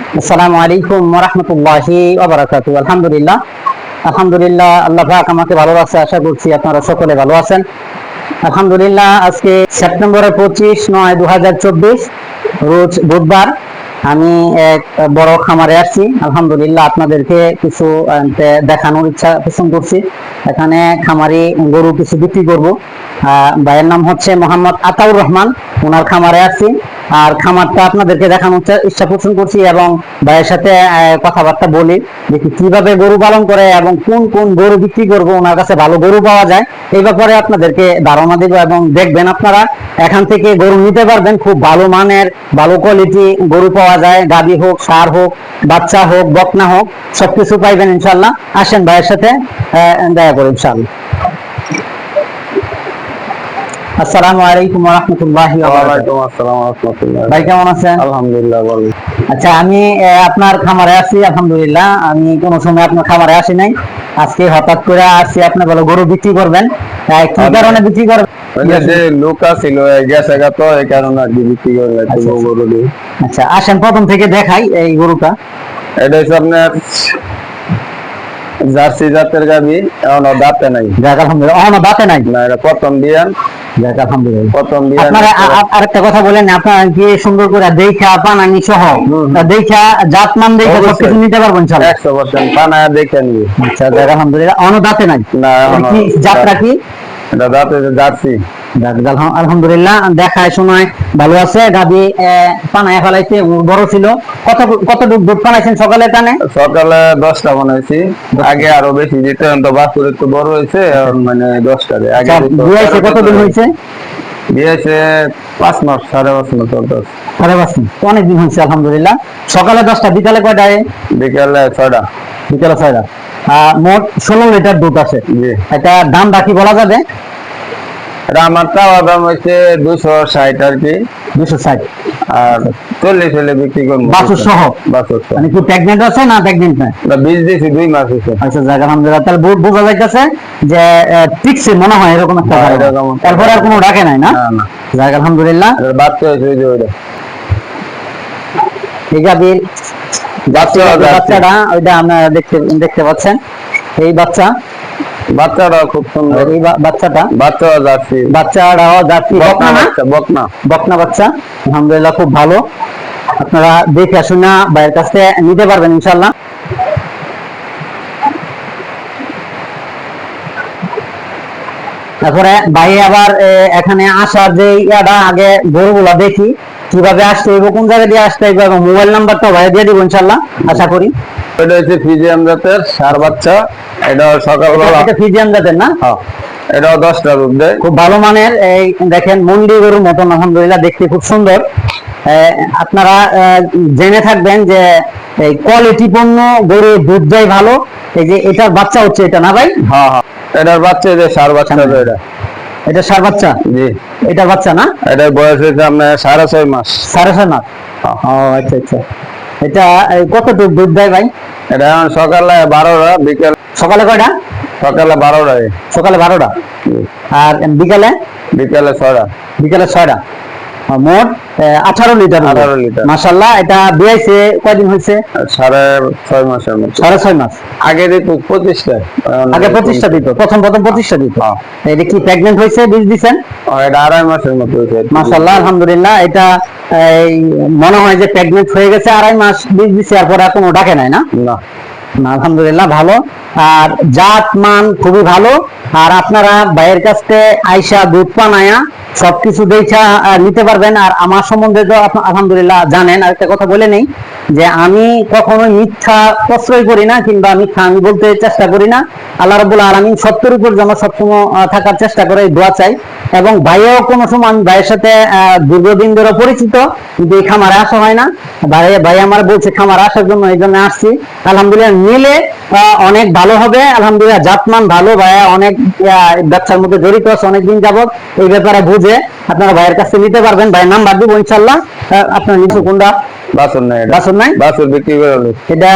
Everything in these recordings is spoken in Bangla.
আসসালামু আলাইকুম রহমতুল্লাহি ওবরাকাতু আলহামদুলিল্লাহ। আলহামদুলিল্লাহ, আল্লাহ পাক আমাকে ভালো রাখছে, আশা করছি আপনারা সকলে ভালো আছেন। আলহামদুলিল্লাহ, আজকে সেপ্টেম্বরের পঁচিশ নয় দু রোজ বুধবার আমি এক বড় খামারে আসছি। আলহামদুলিল্লাহ, আপনাদেরকে কিছু দেখানোর ইচ্ছা পোষণ করছি। এখানে খামারি গরু কিছু বিক্রি করব। ভাইয়ের নাম হচ্ছে মোহাম্মদ আতাউর রহমান। ওনার খামারে আসছি। আর খামারটা আপনাদেরকে দেখানোর ইচ্ছা পোষণ করছি এবং ভাইয়ের সাথে কথাবার্তা বলি। যে কীভাবে গরু পালন করে এবং কোন কোন গরু বিক্রি করব, ওনার কাছে ভালো গরু পাওয়া যায়, এই ব্যাপারে আপনাদেরকে ধারণা দেবো এবং দেখবেন আপনারা এখান থেকে গরু নিতে পারবেন, খুব ভালো মানের, ভালো কোয়ালিটি গরু পাওয়া যায়, গাবি হোক, সার হোক, বাচ্চা হোক, বকনা হোক, সবকিছু পাইবেন ইনশাল্লাহ। আসেন ভাইয়ের সাথে দেখা করুন ইনশাল্লাহ। আসসালামু আলাইকুম রহমতুল্লাহ ওয়ালাইকুম আসসালাম রহমতুল্লাহ। ভাই কেমন আছেন? আলহামদুলিল্লাহ ভালো। আচ্ছা আমি আপনার খামারে আছি আলহামদুলিল্লাহ। আমি কোনো সময় আপনার খামারে আসি নাই। আজকে হঠাৎ করে আসছি আপনি বলো গরু বিক্রি করবেন। কি কারণে বিক্রি করবেন আচ্ছা, আচ্ছা। আচ্ছা আসেন প্রথম থেকে দেখাই এই গরুটা। এটা হচ্ছে আপনার জার্সি জাতের গাবি এখন দাঁতে নাই। আলহামদুলিল্লাহ অহনো দাঁতে নাই। না এটা প্রথম বিয়ান। যাক আলহামদুলিল্লাহ। আপনারা আ- আ- আরেকটা কথা বলেন আপনারা কি সুন্দর করে দেখা পানানি সহ। দেখা জাতমান দেখা সবকিছু নিতে পারবেন ইনশাআল্লাহ একশো পার্সেন্ট পানা দেখে নিবে। আচ্ছা আলহামদুলিল্লাহ। দাঁতে নাই? না কি যাত্রা কি? দাঁতে যাচ্ছি আলহামদুলিল্লাহ দেখায় শোনায় ভালো আছে। গাবি পানায় ফেলাইছে বড় ছিল। কত কতটুকু দুধ পানাইছেন সকালে টানে সকালে দশটা বানাইছি। আগে আরও বেশি দিতে তো বাছুর একটু বড় হয়েছে মানে দশটা আগে আচ্ছা, কতদিন হয়েছে? দিয়েছে পাঁচ মাস সাড়ে পাঁচ মাস চলতেছে সাড়ে পাঁচ দিন অনেকদিন হয়েছে আলহামদুলিল্লাহ। সকালে দশটা বিকালে কয়টায় বিকালে ছয়টা। বিকালে ছয়টা। মোট ষোলো লিটার দুধ আছে। এটা দাম বাকি বলা যাবে? আমার চাওয়া দাম হচ্ছে দুশো ষাট আর কি। দুশো ষাট। আর চল্লিশ হলে বিক্রি করব। সহ মানে কি প্রেগনেন্ট আছে না প্রেগনেন্ট না বীজ দিয়েছি দুই মাস হয়েছে। আচ্ছা যাক আলহামদুলিল্লাহ। তাহলে বোঝা যাইতেছে যে ঠিকছে মনে হয় এরকম একটা হ্যাঁ। তারপরে আর কোনো ডাকে নাই না? যাক আলহামদুলিল্লাহ। বাচ্চা হয়েছে ওই যে ওইটা। গাভীর বাচ্চা বাচ্চাটা ওইটা আপনারা দেখতে দেখতে পাচ্ছেন। এই বাচ্চা বাচ্চাটা খুব সুন্দর। এই বাচ্চাটা? বাচ্চা বাচ্চাটাও বকনা বকনা না? বকনা। বকনা বাচ্চা। আলহামদুলিল্লাহ খুব ভালো। আপনারা দেখে শুনে বাইরের কাছ থেকে নিতে পারবেন ইনশাল্লাহ তারপরে ভাই আবার এখানে আসার যে ইয়াটা আগে গরুগুলা দেখি। কীভাবে আসতে হইব কোন জায়গা দিয়ে আসতে হইব এবং মোবাইল নাম্বারটা ভাই দিয়ে দিব ইনশাল্লাহ আশা করি। এটা হচ্ছে ফিজিয়াম জাতের সার বাচ্চা। এটা সকালবেলা এটা ফিজিয়ান জাতের না? হ্যাঁ। এটাও দশটা দুধ দেয়। খুব ভালো মানের এই দেখেন মন্ডি গরুর মতন আলহামদুলিল্লাহ দেখতে খুব সুন্দর। আপনারা জেনে থাকবেন যে এই গরুর দুধ দেয় ভালো। এই যে এটার বাচ্চা হচ্ছে এটা না ভাই? হ্যাঁ হ্যাঁ। এটার বাচ্চা যে সার বাচ্চা এটা। এটা সার বাচ্চা? জি। এটার বাচ্চা না? এটার বয়স হয়েছে আপনার সাড়ে ছয় মাস। সাড়ে ছয় মাস? ও আচ্ছা আচ্ছা। এটা কতটুকু দুধ দেয় ভাই? এটা সকালে বারোটা বিকেল সকালে কয়টা? সকালে বারোটায়। সকালে বারোটা। আর বিকালে? বিকেলে ছয়টা। বিকালে ছয়টা। মোট আঠারো লিটার 18 লিটার। মাসাল্লাহ এটা বিয়াইছে কয়দিন হয়েছে? সাড়ে ছয় মাসের সাড়ে ছয় মাস। আগে দিত পঁচিশটা। আগে প্রতিষ্ঠা দিত প্রথম প্রথম প্রতিষ্ঠা দিত। হ্যাঁ। এটা কি প্রেগনেন্ট হয়েছে বীজ এটা আড়াই মাসের মতো হয়েছে। মাসাল্লাহ আলহামদুলিল্লাহ এটা এই মনে হয় যে প্রেগনেন্ট হয়ে গেছে আড়াই মাস বীজ দিছে এরপর আর কোনো ডাকে নাই না, আলহামদুলিল্লাহ, ভালো। আর জাত মান খুবই ভালো। আর আপনারা বাইরের কাছ থেকে আইসা দুধ পানায়া সবকিছু দেখা নিতে পারবেন। আর আমার সম্বন্ধে তো আলহামদুলিল্লাহ জানেন। আর একটা কথা বলে নেই যে আমি কখনো মিথ্যা প্রশ্রয় করি না কিংবা মিথ্যা আমি বলতে চেষ্টা করি না। আল্লাহ রাব্বুল আলামিন সত্যের উপর যেন সবসময় থাকার চেষ্টা করে দোয়া চাই। এবং ভাইও কোনো সময় আমি ভাইয়ের সাথে দীর্ঘদিন ধরে পরিচিত কিন্তু এই খামারে আসা হয় না। ভাই ভাই আমার বলছে খামার আসার জন্য এই জন্য আসছি। আলহামদুলিল্লাহ আহ, অনেক ভালো হবে। আলহামদুলিল্লাহ জাতমান ভালো। ভাইয়া অনেক ব্যবসার মধ্যে জড়িত আছে অনেকদিন যাবত এই ব্যাপারে বুঝে আপনারা ভাইয়ের কাছে নিতে পারবেন। ভাইয়ের নাম্বার দিব ইনশাল্লাহ আপনার নিচে কোনটা? বাছুর নাই এটা। বাছুর নাই? বাছুর বিক্রি করে হলো এটা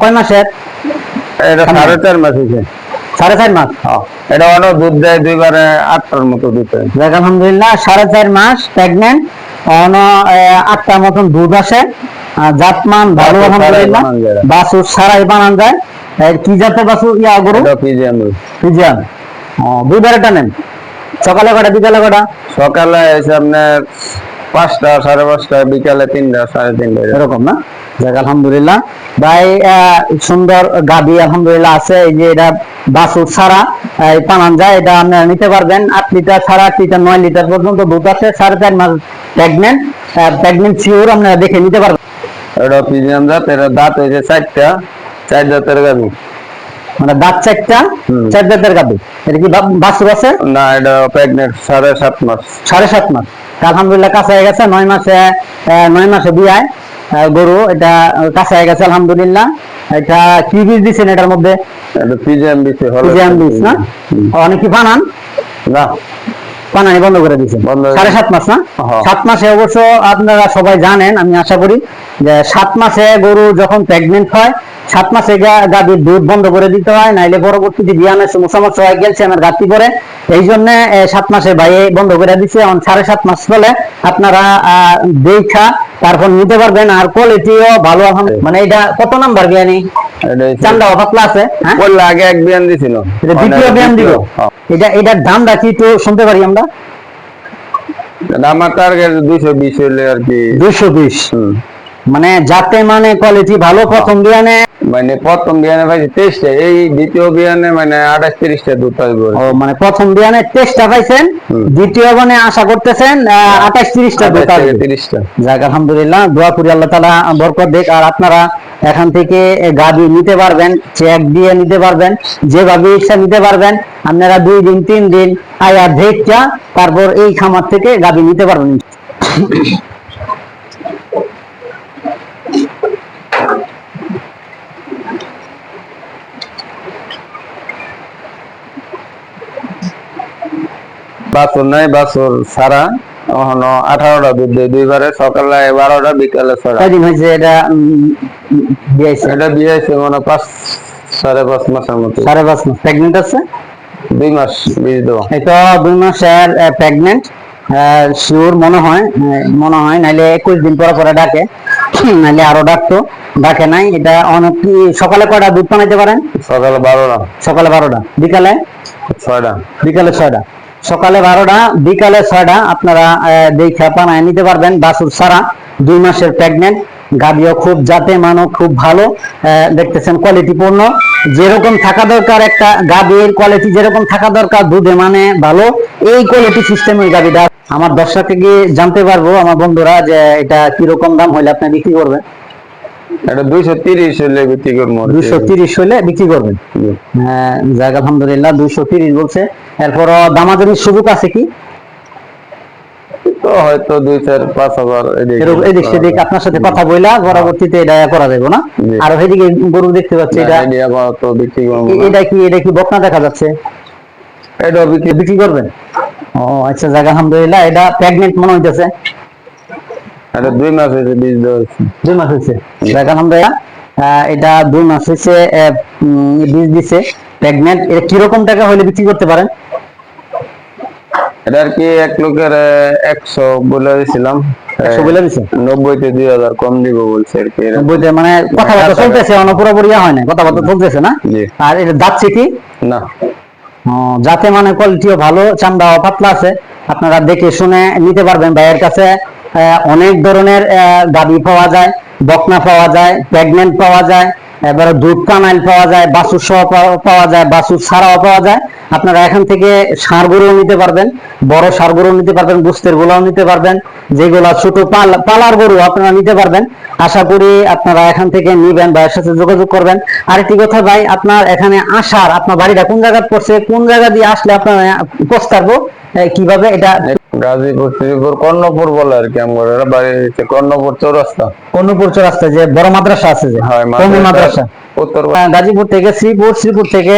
কয় মাসের? এটা সাড়ে চার মাস হয়েছে। সাড়ে চার মাস। এটা অনেক দুধ দেয় দুইবারে আটটার মতো দুধ দেয়। আলহামদুলিল্লাহ সাড়ে চার মাস প্রেগনেন্ট আটটার মতন দুধ আসে। জাতমান ভালো আলহামদুলিল্লাহ। বাছুর ছাড়াই বানান যায়। কি জাতের বাছুর ইয়া গরু? এটা ফিজিয়ান ও দুই বারেটা নেন? সকালে কটা বিকালে কটা? সকালে এসে আপনার পাঁচটা সাড়ে পাঁচটা বিকালে তিনটা সাড়ে তিনটা এরকম। না? যাক আলহামদুলিল্লাহ। ভাই সুন্দর গাবি আলহামদুলিল্লাহ আছে। এই যে এটা বাছুর ছাড়া এই পানান যায় এটা আপনারা নিতে পারবেন। আট লিটার সাড়ে আট লিটার নয় লিটার পর্যন্ত দুধ আছে। সাড়ে চার মাস প্রেগনেন্ট প্রেগনেন্ট শিওর আপনারা দেখে নিতে পারবেন। এটা পিজিএম জাত এটা দাঁত হয়েছে চারটা চার জাতের গাবি। মানে দাঁত চারটা চার দাঁতের গাবি এটা কি বাছুর আছে? না এটা প্রেগনেন্ট সাড়ে সাত মাস। সাড়ে সাত মাস। আলহামদুলিল্লাহ কাছে হয়ে গেছে নয় মাসে নয় মাসে বিয়ায় গরু এটা কাছে হয়ে গেছে আলহামদুলিল্লাহ। এটা কি বীজ দিচ্ছেন এটার মধ্যে? পিজিএম দিছে হলো পিজিএম বীজ। না? অনেক কি বানান? না। পানানি বন্ধ করে দিয়েছেন। সাড়ে সাত মাস না? হ্যাঁ। সাত মাসে অবশ্য আপনারা সবাই জানেন আমি আশা করি সাত মাসে গরু যখন প্রেগনেন্ট হয় সাত মাসে গাভীর দুধ বন্ধ করে দিতে হয় নাইলে পরবর্তীতে বিয়ানের সমস্যা হয় ক্যালসিয়ামের ঘাটতি পরে। এই জন্য সাত মাসে বাইরে বন্ধ করে দিচ্ছে এখন সাড়ে সাত মাস চলে। আপনারা দেখা তারপর নিতে পারবেন আর কোয়ালিটিও ভালো। মানে এটা কত নাম্বার বিয়ানি? চান্দা আছে হ্যাঁ? বললে আগে এক বিয়ান দিছিল। এটা দ্বিতীয় বিয়ান দিব? হ্যাঁ। এটা এটার দামটা কি একটু শুনতে পারি আমরা? এটা আমার টার্গেট দুইশো বিশ হলে আর কি। দুশো বিশ। মানে যাতে মানে কোয়ালিটি ভালো প্রথম বিয়ানে। মানে প্রথম বিয়ানে পাইছি তেইশটা এই দ্বিতীয় বিয়ানে মানে আঠাশ তিরিশটা দুধ পাইবো ও মানে প্রথম বিয়ানে তেইশটা পাইছেন দ্বিতীয় মানে আশা করতেছেন আঠাশ তিরিশটা দুধ থেকে তিরিশটা। যাক আলহামদুলিল্লাহ দোয়া করি আল্লাহ তালা বরকত দেখ আর আপনারা এখান থেকে গাড়ি নিতে পারবেন চেক দিয়ে নিতে পারবেন যেভাবে ইচ্ছা নিতে পারবেন আপনারা দুই দিন তিন দিন আয়া দেখটা তারপর এই খামার থেকে গাড়ি নিতে পারবেন। বাছুর নাই বাছুর ছাড়া এখনও আঠারোটা দুধ দেয় দুইবারে সকালে বারোটা বিকালে ছটা কয়দিন হয়েছে এটা উম, এটা দিয়েছে মানে পাঁচ সাড়ে পাঁচ মাসের মতো। সাড়ে পাঁচ মাস। প্রেগনেন্ট আছে? দুই মাস বীজ দেওয়া এটা দুই মাসের প্রেগনেন্ট শিওর মনে হয় মনে হয় নাইলে একুশ দিন পরে পরে ডাকে। নাইলে আরও ডাকতো। ডাকে নাই এটা অনেক কি সকালে কয়টা দুধ বানাইতে পারেন? সকালে বারোটা। সকালে বারোটা। বিকালে? ছয়টা। বিকালে ছয়টা। সকালে বারোটা, বিকালে ছয়টা, আপনারা দেখে পানায় নিতে পারবেন বাসুর সারা দুই মাসের প্রেগনেন্ট গাড়িও খুব জাতে মানও খুব ভালো দেখতেছেন কোয়ালিটি পূর্ণ। যেরকম থাকা দরকার একটা গাভীর কোয়ালিটি যেরকম থাকা দরকার, দুধে মানে ভালো, এই কোয়ালিটি সিস্টেম সিস্টেমের গাভীটা। আমার দর্শক গিয়ে জানতে পারব, আমার বন্ধুরা, যে এটা কীরকম দাম হইলে আপনি বিক্রি করবেন। এটা দুইশো তিরিশ হলে বিক্রি করব। আর কি। হলে বিক্রি করবেন? জি। হ্যাঁ, আলহামদুলিল্লাহ দুইশো তিরিশ বলছে। এরপর দামাদামির সুযোগ আছে কি? তো হয়তো দুই চার পাঁচ হাজার এদিকে এরকম এদিক সেদিক আপনার সাথে কথা বইলা পরবর্তীতে এটা করা যাবে না? আর এদিকে গরু দেখতে পাচ্ছি এটা না, বিক্রি করব এটা কি এটা কি বকনা দেখা যাচ্ছে? এটা বিক্রি বিক্রি করবেন? ও আচ্ছা যাক আলহামদুলিল্লাহ এটা প্রেগনেন্ট মনে হইতেছে। এটা দুই মাস হয়েছে বীজ দেওয়া দুই মাস হয়েছে। আলহামদুলিল্লাহ এটা দুই মাস হয়েছে বীজ দিছে। প্রেগনেন্ট এটা কীরকম টাকা হলে বিক্রি করতে পারেন? এটা আর কি এক লোকের একশো বলে দিয়েছিলাম নব্বইতে দুই হাজার কম দিব বলছে আর কি। মানে কথাবার্তা চলতেছে পুরোপুরি হয় না কথাবার্তা চলতেছে না? আর এটা যাচ্ছে কি? না। যাতে মানে কোয়ালিটিও ভালো, চামড়াও পাতলা আছে। আপনারা দেখে শুনে নিতে পারবেন ভাইয়ের কাছে অনেক ধরনের দাবি পাওয়া যায়, বকনা পাওয়া যায় প্রেগনেন্ট পাওয়া যায় এবারে দুধ কানাইল পাওয়া যায়, বাছুর সহ পাওয়া- যায়, বাছুর ছাড়াও পাওয়া যায়। আপনারা এখান থেকে সার গরুও নিতে পারবেন, বড় সার গরু নিতে পারবেন, বুস্তের গুলাও নিতে পারবেন, যেগুলা ছোট পাল পালার গরু আপনারা নিতে পারবেন। আশা করি আপনারা এখান থেকে নিবেন ভাইয়ের সাথে যোগাযোগ করবেন। আরেকটি কথা ভাই, আপনার এখানে আসার, আপনার বাড়িটা কোন জায়গায় পড়ছে, কোন জায়গা দিয়ে আসলে আপনার পৌঁছাবো কীভাবে এটা গাজীপুর শ্রীপুর কর্ণপুর বলে আর কি আমার বাড়ি কর্ণপুর চৌরাস্তা। কর্ণপুর চৌরাস্তা যে বড় মাদ্রাসা আছে যে হয়, মাদ্রাসা। উত্তর গাজীপুর থেকে শ্রীপুর শ্রীপুর থেকে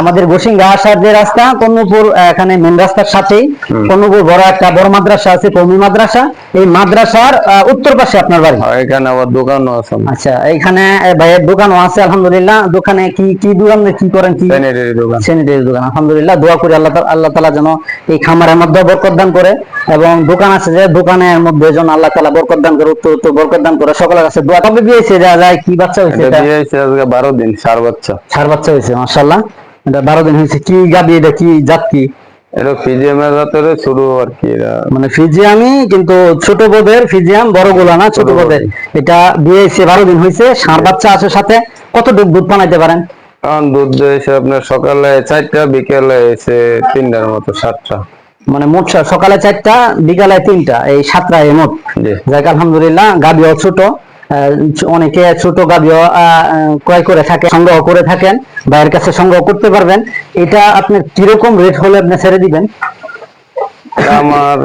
আমাদের গোসিঙ্গা আসার যে রাস্তা কন্নপুর এখানে মেন রাস্তার সাথেই। কন্নপুর বড় একটা বড় মাদ্রাসা আছে কৌমি মাদ্রাসা। এই মাদ্রাসার উত্তর পাশে আপনার বাড়ি। এখানে আবার দোকানও আছে। আচ্ছা এইখানে আহ, ভাইয়ের দোকানও আছে আলহামদুলিল্লাহ। দোকানে কি কি দোকান কি করেন কি? স্যানিটারি দোকান। স্যানিটারি দোকান আলহামদুলিল্লাহ। দোয়া করি আল্লাহ আল্লাহ তালা যেন এই খামারের মধ্যে বরকত দান করে এবং দোকান আছে যে দোকানের মধ্যে যেন আল্লাহ তালা বরকত দান করে উত্তর উত্তর বরকত দান করে। সকলের কাছে দোয়া। কবে দিয়েছে যা যায় কি বাচ্চা হয়েছে এটা বারো দিন সার বাচ্চা সার বাচ্চা হয়েছে মাশাল্লাহ এটা বারো দিন হয়েছে। কি গাবি এটা কি জাত কি? এটা জাতের শুরু আর কি মানে ফিজিয়ামই কিন্তু ছোট বোধের ফিজিয়াম বড় গোলা না ছোট বোধের। এটা বারো দিন হয়েছে ষাঁড় বাচ্চা আছে সাথে। কত দুধ বানাইতে পারেন? কারণ দুধ দিয়েছে আপনার সকালে চারটা বিকেলে এসে তিনটার মতো সাতটা। মানে মোট সকালে চারটা বিকালে তিনটা এই সাতটা মোট। যাক আলহামদুলিল্লাহ গাবিও ছোট। অনেকে ছোট আহ, ক্রয় করে থাকে সংগ্রহ করে থাকেন ভাইয়ের কাছে সংগ্রহ করতে পারবেন। এটা আপনি কীরকম রেট হলে আপনি ছেড়ে দিবেন? আমার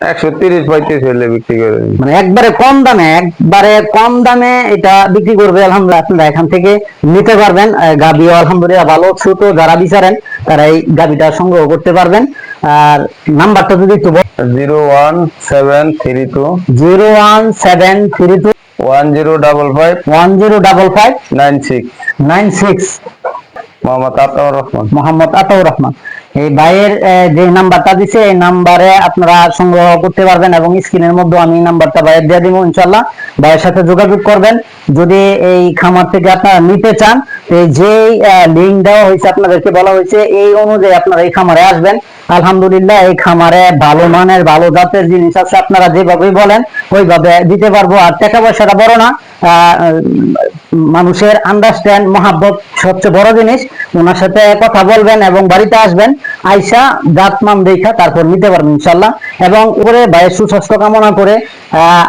একশো তিরিশ পঁয়ত্রিশ হলে বিক্রি করে মানে একবারে কম দামে একবারে কম দামে এটা বিক্রি করবে আলহামদুলিল্লাহ। আপনারা এখান থেকে নিতে পারবেন। গাবিও আলহামদুলিল্লাহ ভালো। ছোট যারা বিচারেন তারা এই গাবিটা সংগ্রহ করতে পারবেন। আর নাম্বারটা যদি একটু zero one seven three two zero one seven three two one zero double five one zero double five nine six nine six Mohammad Ataur Rahman Mohammad Ataur Rahman এই ভাইয়ের যে নাম্বারটা দিছে এই নাম্বারে আপনারা সংগ্রহ করতে পারবেন এবং স্ক্রিনের মধ্যে আমি নাম্বারটা ভাইয়ের দিয়ে দিব ইনশাল্লাহ ভাইয়ের সাথে যোগাযোগ করবেন। যদি এই খামার থেকে আপনারা নিতে চান যে লিঙ্ক দেওয়া হয়েছে আপনাদেরকে বলা হয়েছে এই অনুযায়ী আপনারা এই খামারে আসবেন। আলহামদুলিল্লাহ, এই খামারে ভালো মানের, ভালো জাতের জিনিস আছে, আপনারা যেভাবে বলেন, ওইভাবে দিতে পারব। আর টাকা পয়সাটা বড় না মানুষের আন্ডারস্ট্যান্ড মহাব্বত সবচেয়ে বড় জিনিস। ওনার সাথে কথা বলবেন এবং বাড়িতে আসবেন। আইসা জাত মান দেখা, তারপর নিতে পারবেন ইনশাল্লাহ এবং উপরে ভাইয়ের সুস্বাস্থ্য কামনা করে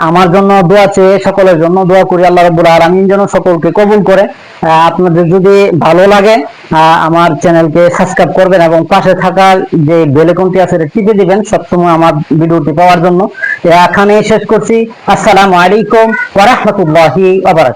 আমার জন্য দোয়া চেয়ে সকলের জন্য দোয়া করি, আল্লাহ রব্বুল আলামিন যেন সকলকে কবুল করে। আপনাদের যদি ভালো লাগে আমার চ্যানেলকে সাবস্ক্রাইব করবেন এবং পাশে থাকা যে বেলেকনটি আছে, এটা টিপে দিবেন সবসময় আমার ভিডিওটি পাওয়ার জন্য। এখানে শেষ করছি। আসসালামু আলাইকুম ওয়া রাহমাতুল্লাহি ওয়া বারাকাতুহু।